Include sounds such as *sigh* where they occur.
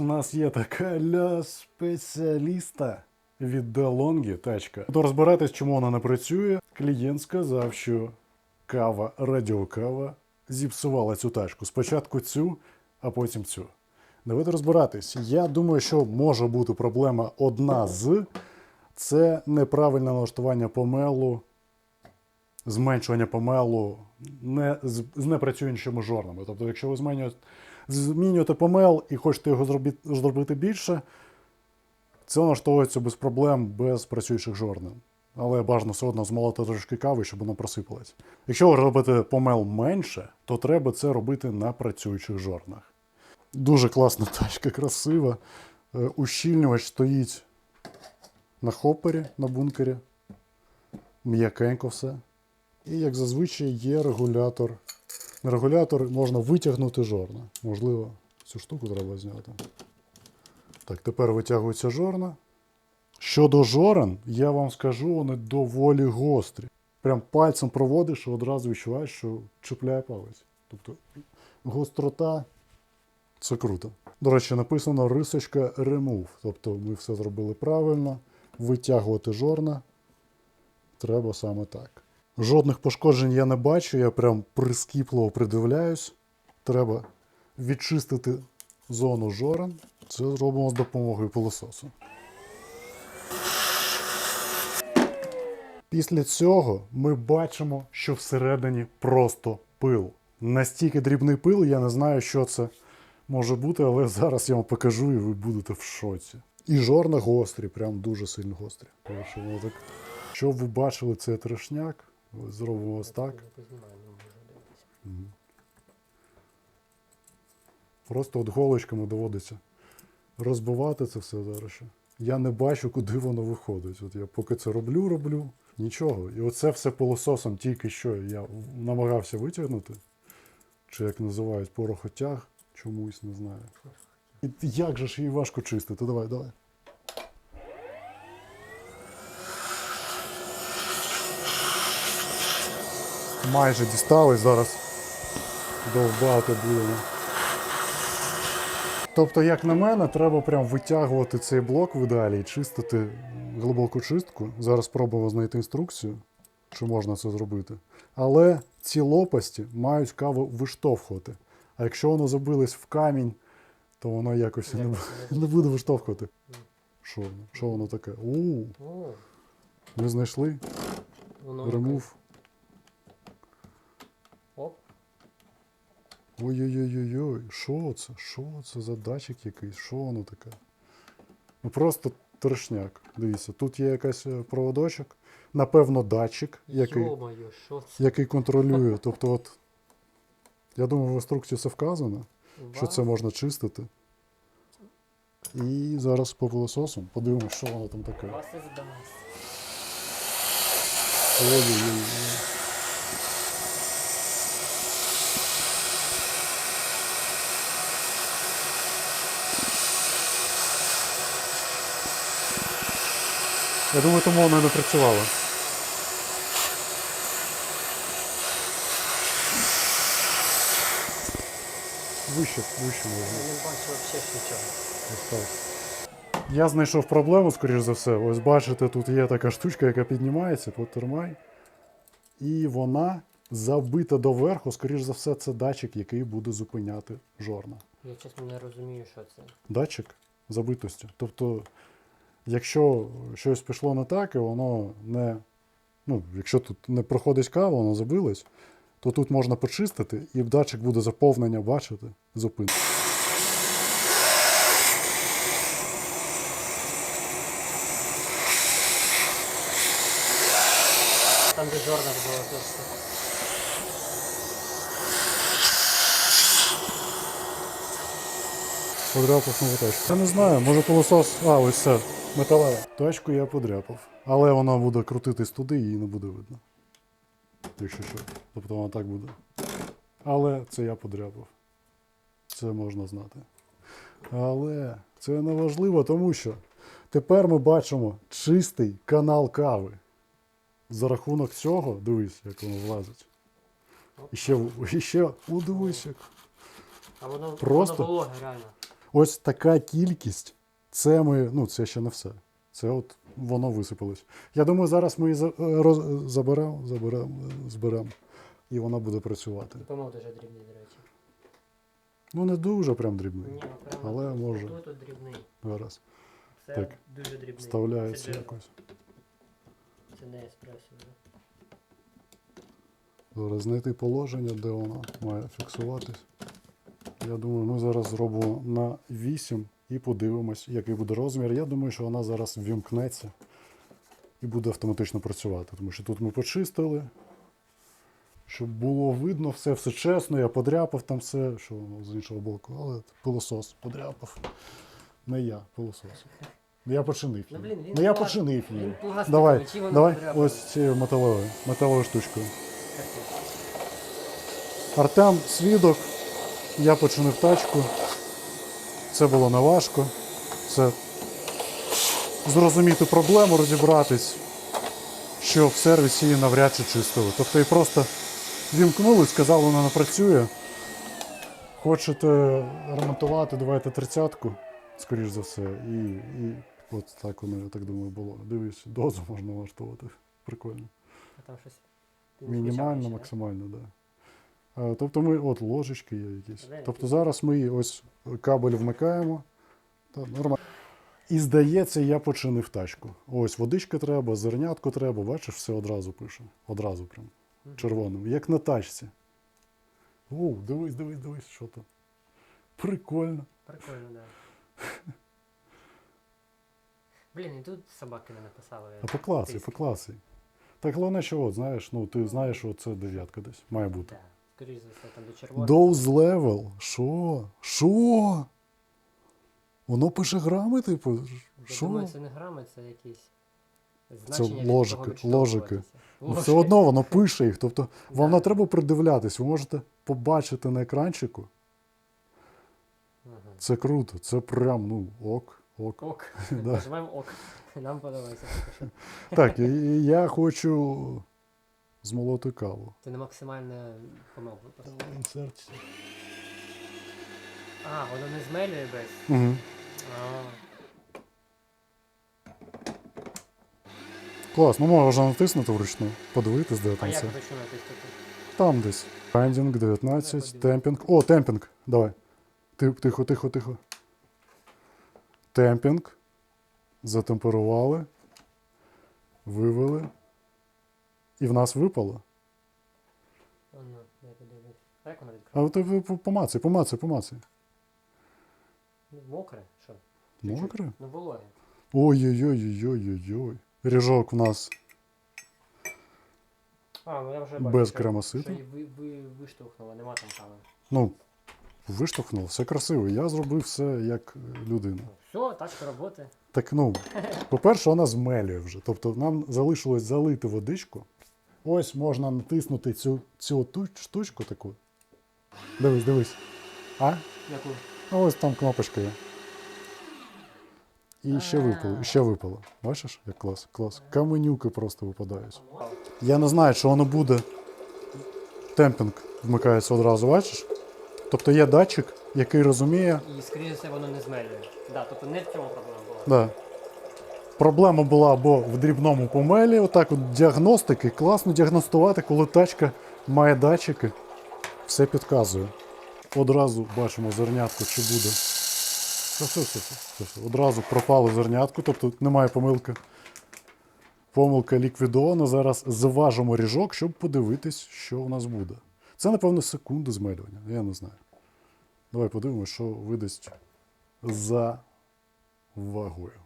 У нас є така ля спеціаліста від DeLonghi тачка. До розбиратись, чому вона не працює, клієнт сказав, що кава, радіокава зіпсувала цю тачку. Спочатку цю, а потім цю. Давайте розбиратись. Я думаю, що може бути проблема одна з це неправильне налаштування помелу, зменшування помелу не, з, з непрацюючими жорнами. Тобто, якщо ви змінюєте, змінюєте помел і хочете його зробити, більше, це налаштовується без проблем, без працюючих жорнин. Але бажано все одно змолоти трошки кави, щоб воно просипалось. Якщо ви робите помел менше, то треба це робити на працюючих жорнах. Дуже класна тачка, красива. Е, Ущільнювач стоїть на хопері, на бункері. М'якенько все. І як зазвичай є регулятор. Регулятор можна витягнути жорна. Можливо, цю штуку треба зняти. Так, тепер витягується жорна. Щодо жорен, я вам скажу, вони доволі гострі. Прям пальцем проводиш і одразу відчуваєш, що чіпляє палець. Тобто гострота це круто. До речі, написано рисочка remove. Тобто ми все зробили правильно. Витягувати жорна треба саме так. Жодних пошкоджень я не бачу, я прям прискіпливо придивляюсь. Треба відчистити зону жорен. Це зробимо з допомогою пилососу. Після цього ми бачимо, що всередині просто пил. Настільки дрібний пил, я не знаю, що це може бути, але зараз я вам покажу і ви будете в шоці. І жорна гострі, прям дуже сильно гострі. Щоб ви бачили цей трешняк, зробимо ось так. Просто от голочками доводиться розбивати це все зараз. ще. Я не бачу, куди воно виходить. От я поки це роблю, роблю. Нічого. І оце все пилососом тільки що я намагався витягнути. Чи як називають порохотяг, чомусь не знаю. І як же ж її важко чистити? Давай, давай. Майже дістали, зараз довбати будемо. Тобто, як на мене, треба прям витягувати цей блок в ідеалі і чистити глибоку чистку. Зараз спробуємо знайти інструкцію, чи можна це зробити. Але ці лопасті мають каву виштовхувати. А якщо воно забилось в камінь, то воно якось не, *laughs* не буде виштовхувати. Що воно? Що воно таке? У, ми знайшли. Ремув. Оп. Ой-ой-ой-ой, що це? Що це за датчик якийсь? Що воно таке? Ну просто трешняк. Дивіться, тут є якась е, проводочок, напевно, датчик, який, що це? який контролює. *laughs* Тобто, от, я думаю, в інструкції це вказано, що це можна чистити. І зараз по пилососу подивимося, що воно там таке. Ой-ой-ой. Я думаю, тому воно не працювало. Вище, вище можна. Я не бачу взагалі нічого. Я знайшов проблему, скоріш за все. Ось бачите, тут є така штучка, яка піднімається, потримай. І вона забита доверху, скоріш за все, це датчик, який буде зупиняти жорна. Я чесно не розумію, що це. Датчик забитості. Тобто, якщо щось пішло не так, і воно не. Ну, якщо тут не проходить кава, воно забилось, то тут можна почистити, і датчик буде заповнення бачити, зупинити. Там де жорнар було точно. Подряпав тачку. Я не знаю, може пилосос. А, ось все. Металева. Тачку я подряпав. Але вона буде крутитись туди і її не буде видно. Якщо що. Тобто вона так буде. Але це я подряпав. Це можна знати. Але це не важливо, тому що тепер ми бачимо чистий канал кави. За рахунок цього, дивись, як воно влазить. І ще, і ще, о, дивись, як. А воно, Просто? воно вологе, реально. Ось така кількість. Це ми, ну це ще не все. Це от воно висипалось. Я думаю, зараз ми її е, роз- заберемо, заберемо, е, зберемо, і вона буде працювати. Помов дуже дрібний, до речі. Ну не дуже прям дрібний. Ні, прямо Але тут, може. Тут, тут дрібний. Зараз Це Так. дуже дрібний. вставляється Це, якось. Це не еспресо. Зараз знайти положення, де вона має фіксуватись. Я думаю, ми зараз зробимо на 8 і подивимось, який буде розмір. Я думаю, що вона зараз ввімкнеться і буде автоматично працювати. Тому що тут ми почистили, щоб було видно все, все чесно. Я подряпав там все, що воно з іншого боку, але пилосос подряпав. Не я, пилосос. Я починив Ну, її. блін, він Ну, я пласт- починив він її. пластиковий, Давай, чи воно давай подряпане? ось цією металевою, металевою штучкою. Артем свідок, я починив тачку. Це було не важко. Це зрозуміти проблему, розібратись, що в сервісі її навряд чи чистили. Тобто її просто вімкнули, сказали, вона не працює. Хочете ремонтувати, давайте тридцятку, скоріш за все. І, і от так воно, я так думаю, було. Дивись, дозу можна влаштувати. Прикольно. А там щось. Мінімально, максимально, так. Да. Тобто ми, от ложечки є якісь. Тобто зараз ми ось кабель вмикаємо. Та, нормально. І здається, я починив тачку. Ось водичка треба, зернятку треба, бачиш, все одразу пише. Одразу прям. Червоним. Як на тачці. О, дивись, дивись, дивись, що там. Прикольно. Прикольно, да. Блін, і тут собаки не написали. А по класі, по класі. Так головне, що от, знаєш, ну ти знаєш, що це дев'ятка десь. Має бути. Так, скоріш за все, там до червоного. Dose level. Що? Що? Воно пише грами, типу? Я Що? думаю, це не грами, це якісь значення, від ложики, кого ложики. Ну, все одно воно пише їх. Тобто *laughs* вам Да. не треба придивлятись. Ви можете побачити на екранчику. Ага. Це круто. Це прям, ну, ок, ок. Ок. *laughs* Да. Нажимаємо ок. Нам подобається. поки що. Так, і, і я хочу змолоти каву. Це не максимальна помилка. Інсерт. А, воно не змелює без. Угу. А, Клас, ну можна натиснути вручну, подивитись, де а там як все. починати тут? Там десь. Бендінг 19, темпінг. О, темпінг. Давай. Ти- Тихо, тихо, тихо. Темпінг. Затемперували. Вивели. І в нас випало. Подивлюсь. А як воно А відкриває? ти помацай, помацай, помацай. Ну, Мокре? Що? Мокре? Ну, вологе. Ой-ой-ой-ой-ой-ой. Ріжок в нас А, ну я вже бачу. без що- кремоситу. Що її ви, ви, виштовхнуло, нема там кави. Ну, виштовхнув, все красиво. Я зробив все як е, людина. Ну, Все, тачка роботи. Так ну, по-перше, вона змелює вже. Тобто нам залишилось залити водичку. Ось можна натиснути цю, цю ту- штучку таку. Дивись, дивись. А? Яку? Ось там кнопочка є. І ще випало, ще випало. Бачиш, як клас, клас. Каменюки просто випадають. Я не знаю, чи воно буде. Темпінг вмикається одразу, бачиш? Тобто є датчик, який розуміє, І скоріше все воно не змелює. Да, тобто не в цьому проблема була. Да. Проблема була або в дрібному помелі, отак от діагностики. Класно діагностувати, коли тачка має датчики. Все підказує. Одразу бачимо зернятку, чи буде. Одразу пропало зернятку, тобто немає помилки. Помилка ліквідована. Зараз заважимо ріжок, щоб подивитись, що у нас буде. Це, напевно, секунди змелювання. Я не знаю. Давай подивимося, що видасть за вагою.